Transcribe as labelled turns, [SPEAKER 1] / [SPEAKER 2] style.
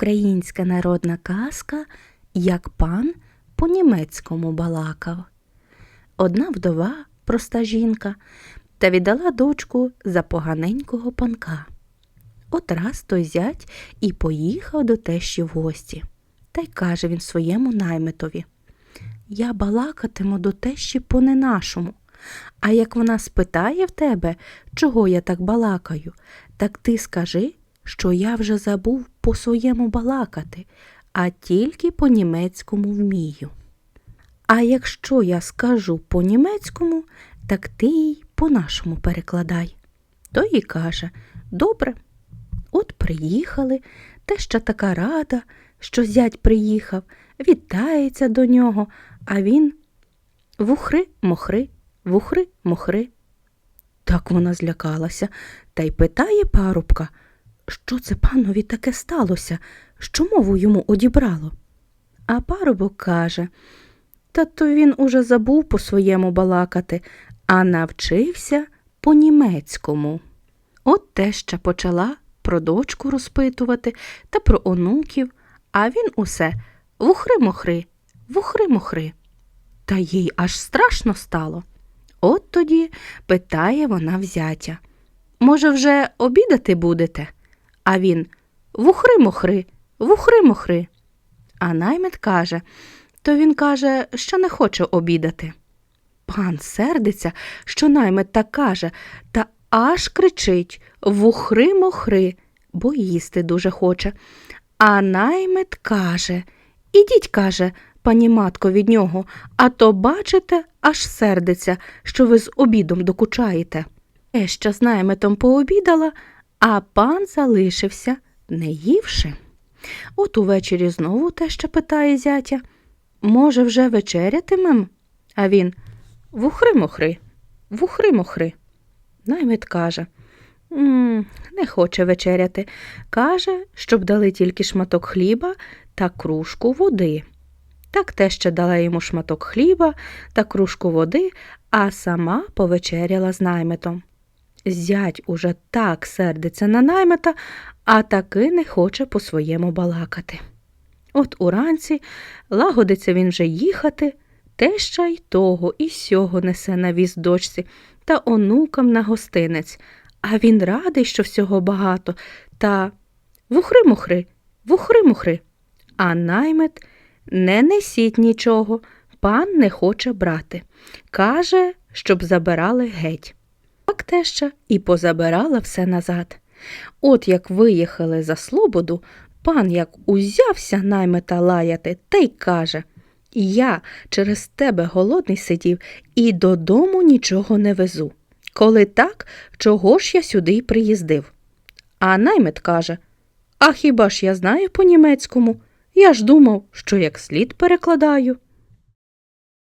[SPEAKER 1] Українська народна казка, як пан по-німецькому балакав. Одна вдова, проста жінка, та віддала дочку за поганенького панка. От раз той зять і поїхав до тещі в гості. Та й каже він своєму наймитові Я балакатиму до тещі по не-нашому. А як вона спитає в тебе, чого я так балакаю, так ти скажи, що я вже забув по своєму балакати, а тільки по німецькому вмію. А якщо я скажу по німецькому, так ти їй по нашому перекладай. То їй каже Добре. От приїхали, теща така рада, що зять приїхав, вітається до нього, а він вухри мохри, вухри мохри. Так вона злякалася та й питає парубка, що це панові таке сталося, що мову йому одібрало. А парубок каже, та то він уже забув по своєму балакати, а навчився по-німецькому. От теща почала про дочку розпитувати та про онуків, а він усе вухри-мохри, вухри-мохри. Та їй аж страшно стало. От тоді питає вона взятя. Може, вже обідати будете? А він вухри-мохри, вухри-мохри. А наймит каже, то він каже, що не хоче обідати. Пан сердиться, що наймит так каже, та аж кричить вухри-мохри, бо їсти дуже хоче. А наймит каже Ідіть, каже, пані матко від нього, а то, бачите, аж сердиться, що ви з обідом докучаєте. Теща з наймитом пообідала, а пан залишився, не ївши. От увечері знову теща питає зятя Може, вже вечерятимем? А він Вухри-мохри, вухри-мохри. Наймит каже «М, не хоче вечеряти. Каже, щоб дали тільки шматок хліба та кружку води. Так теща дала йому шматок хліба та кружку води, а сама повечеряла з наймитом. Зять уже так сердиться на наймита, а таки не хоче по своєму балакати. От уранці лагодиться він вже їхати, теща й того і сього несе на віз дочці та онукам на гостинець, а він радий, що всього багато, та вухри-мухри, вухри-мухри. А наймит не несіть нічого, пан не хоче брати. Каже, щоб забирали геть. Так теща і позабирала все назад. От як виїхали за слободу, пан як узявся наймита лаяти, та й каже Я через тебе голодний сидів і додому нічого не везу. Коли так, чого ж я сюди й приїздив? А наймит каже А хіба ж я знаю по-німецькому? Я ж думав, що як слід перекладаю.